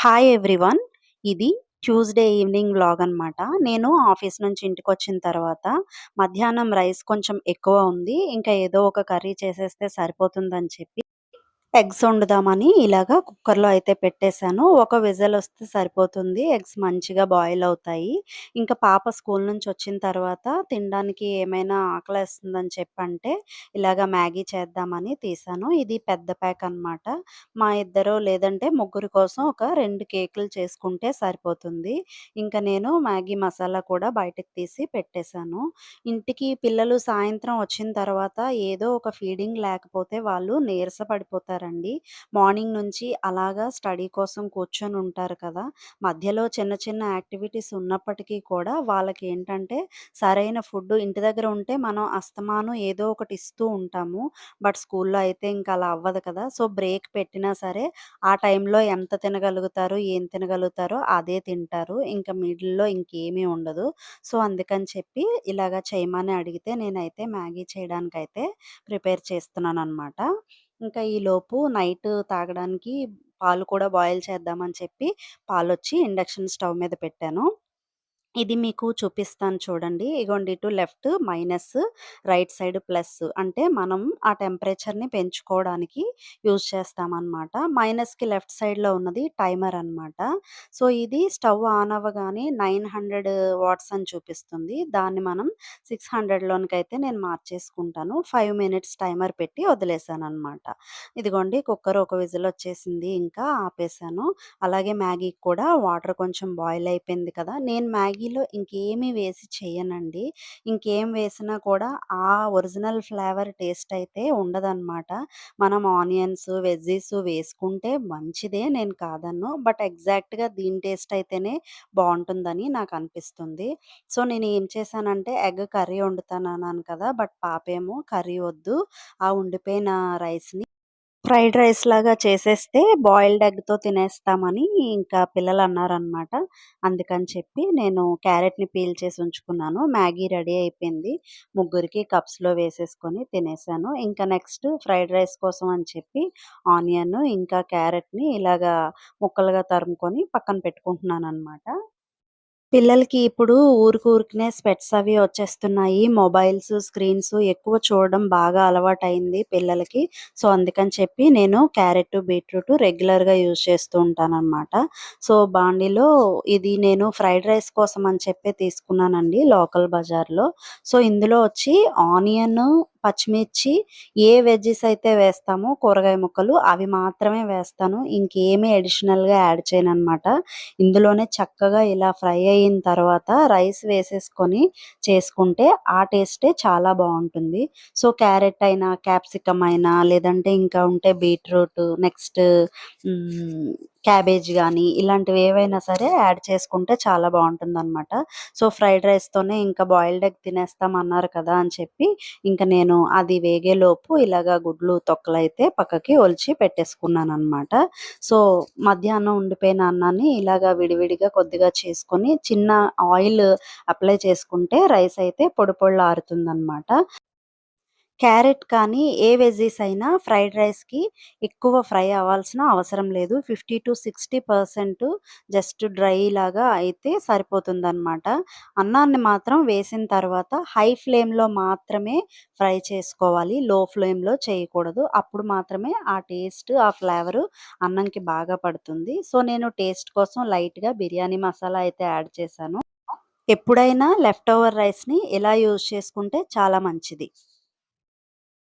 Hi everyone. ఇది Tuesday evening vlog అనమాట. నేను ఆఫీస్ నుంచి ఇంటికి వచ్చిన తర్వాత మధ్యాహ్నం రైస్ కొంచెం ఎక్కువ ఉంది. ఇంకా ఏదో ఒక కర్రీ చేసేస్తే సరిపోతుందని చెప్పి ఎగ్స్ వండుదామని ఇలాగా కుక్కర్‌లో అయితే పెట్టేశాను ఒక విజల్ వస్తే సరిపోతుంది. ఎగ్స్ మంచిగా బాయిల్ అవుతాయి. ఇంకా పాప స్కూల్ నుంచి వచ్చిన తర్వాత తినడానికి ఏమైనా ఆకలేస్తుందని చెప్పంటే ఇలాగ మ్యాగీ చేద్దామని తీసాను. ఇది పెద్ద ప్యాక్ అనమాట. మా ఇద్దరు లేదంటే ముగ్గురి కోసం ఒక రెండు కేకులు చేసుకుంటే సరిపోతుంది. ఇంకా నేను మ్యాగీ మసాలా కూడా బయటకు తీసి పెట్టేశాను ఇంటికి పిల్లలు సాయంత్రం వచ్చిన తర్వాత ఏదో ఒక ఫీడింగ్ లేకపోతే వాళ్ళు నీరస పడిపోతారు ఉంటారండి మార్నింగ్ నుంచి అలాగా స్టడీ కోసం కూర్చొని ఉంటారు కదా! మధ్యలో చిన్న చిన్న యాక్టివిటీస్ ఉన్నప్పటికీ కూడా వాళ్ళకి ఏంటంటే సరైన ఫుడ్ ఇంటి దగ్గర ఉంటే మనం అస్తమానం ఏదో ఒకటి ఇస్తూ ఉంటాము. బట్ స్కూల్‌లో అయితే ఇంకా అలా అవ్వదు కదా! సో, బ్రేక్ పెట్టినా సరే ఆ టైంలో ఎంత తినగలుగుతారు, ఏం తినగలుగుతారో అదే తింటారు. ఇంకా మిడిల్‌లో ఇంకేమీ ఉండదు. సో, అందుకని చెప్పి ఇలాగ చేయమని అడిగితే నేనైతే మ్యాగీ చేయడానికైతే ప్రిపేర్ చేస్తున్నాను అనమాట ఇంకా ఈలోపు నైట్ తాగడానికి పాలు కూడా బాయిల్ చేద్దామని చెప్పి పాలొచ్చి ఇండక్షన్ స్టవ్ మీద పెట్టాను. ఇది మీకు చూపిస్తాను చూడండి. ఇగోండి ఇటు left minus, right side plus. అంటే మనం ఆ టెంపరేచర్‌ని పెంచుకోవడానికి యూజ్ చేస్తామనమాట. మైనస్‌కి లెఫ్ట్ సైడ్‌లో ఉన్నది టైమర్ అనమాట. సో, ఇది స్టవ్ ఆన్ అవ్వగానే 900 వాట్స్ అని చూపిస్తుంది. దాన్ని మనం 600 లోనికైతే నేను మార్చేసుకుంటాను. ఫైవ్ మినిట్స్ టైమర్ పెట్టి వదిలేసాను అనమాట ఇదిగోండి కుక్కర్ ఒక విజిల్ వచ్చేసింది. ఇంకా ఆపేసాను. అలాగే మ్యాగీకి కూడా వాటర్ కొంచెం బాయిల్ అయిపోయింది కదా! నేను మ్యాగీలో ఇంకేమీ వేసి చేయనండి ఇంకేం వేసినా కూడా ఆ ఒరిజినల్ ఫ్లేవర్ టేస్ట్ అయితే ఉండదనమాట. మనం ఆనియన్స్, వెజ్జీస్ వేసుకుంటే మంచిదే నేను కాదన్ను బట్ ఎగ్జాక్ట్‌గా దీని టేస్ట్ అయితేనే బాగుంటుందని నాకు అనిపిస్తుంది సో, నేను ఏం చేశానంటే ఎగ్ కర్రీ వండుతాను అన్నాను కదా! బట్ పాపేమో కర్రీ వద్దు. ఆ ఉండిపోయిన రైస్‌ని ఫ్రైడ్ రైస్ లాగా చేసేస్తే బాయిల్డ్ ఎగ్‌తో తినేస్తామని ఇంకా పిల్లలు అన్నారనమాట అందుకని చెప్పి నేను క్యారెట్‌ని పీల్ చేసి ఉంచుకున్నాను. మ్యాగీ రెడీ అయిపోయింది. ముగ్గురికి కప్స్‌లో వేసేసుకొని తినేసాను. ఇంకా నెక్స్ట్ ఫ్రైడ్ రైస్ కోసం అని చెప్పి ఆనియన్ ఇంకా క్యారెట్‌ని ఇలాగా ముక్కలుగా తరుముకొని పక్కన పెట్టుకుంటున్నాను అనమాట పిల్లలకి ఇప్పుడు ఊరికూరికనే స్పెట్స్ అవి వచ్చేస్తున్నాయి. మొబైల్స్, స్క్రీన్స్ ఎక్కువ చూడడం బాగా అలవాటు అయింది పిల్లలకి. సో, అందుకని చెప్పి నేను క్యారెట్, బీట్రూట్ రెగ్యులర్‌గా యూజ్ చేస్తూ ఉంటాననమాట. సో, బాండీలో ఇది నేను ఫ్రైడ్ రైస్ కోసం అని చెప్పి తీసుకున్నానండి లోకల్ బజార్‌లో. సో, ఇందులో వచ్చి ఆనియన్, పచ్చిమిర్చి ఏ వెజ్జెస్ అయితే వేస్తామో కూరగాయ ముక్కలు అవి మాత్రమే వేస్తాను. ఇంకేమీ అడిషనల్‌గా యాడ్ చేయను అనమాట ఇందులోనే చక్కగా ఇలా ఫ్రై అయిన తర్వాత రైస్ వేసేసుకొని చేసుకుంటే ఆ టేస్టే చాలా బాగుంటుంది సో, క్యారెట్ అయినా, క్యాప్సికమ్ అయినా లేదంటే ఇంకా ఉంటే బీట్రూట్ నెక్స్ట్ క్యాబేజ్ కానీ ఇలాంటివి ఏవైనా సరే యాడ్ చేసుకుంటే చాలా బావుంటుందనమాట. సో, ఫ్రైడ్ రైస్‌తోనే ఇంకా బాయిల్డ్ ఎగ్ తినేస్తాం అన్నారు కదా! అని చెప్పి ఇంకా నేను అది వేగేలోపు ఇలాగా గుడ్లు తొక్కలైతే పక్కకి ఒలిచి పెట్టేసుకున్నాననమాట. సో, మధ్యాహ్నం ఉండిపోయిన అన్నాన్ని ఇలాగా విడివిడిగా కొద్దిగా చేసుకొని చిన్న ఆయిల్ అప్లై చేసుకుంటే రైస్ అయితే పొడి పొడిలారుతుందనమాట. క్యారెట్ కానీ ఏ వెజీస్ అయినా ఫ్రైడ్ రైస్‌కి ఎక్కువ ఫ్రై అవ్వాల్సిన అవసరం లేదు. 50-60% జస్ట్ డ్రై లాగా అయితే సరిపోతుందనమాట. అన్నాన్ని మాత్రం వేసిన తర్వాత హై ఫ్లేమ్‌లో మాత్రమే ఫ్రై చేసుకోవాలి. లో ఫ్లేమ్‌లో చేయకూడదు. అప్పుడు మాత్రమే ఆ టేస్ట్, ఆ ఫ్లేవర్ అన్నంకి బాగా పడుతుంది. సో, నేను టేస్ట్ కోసం లైట్‌గా బిర్యానీ మసాలా అయితే యాడ్ చేశాను. ఎప్పుడైనా లెఫ్ట్ ఓవర్ రైస్‌ని ఇలా యూజ్ చేసుకుంటే చాలా మంచిది.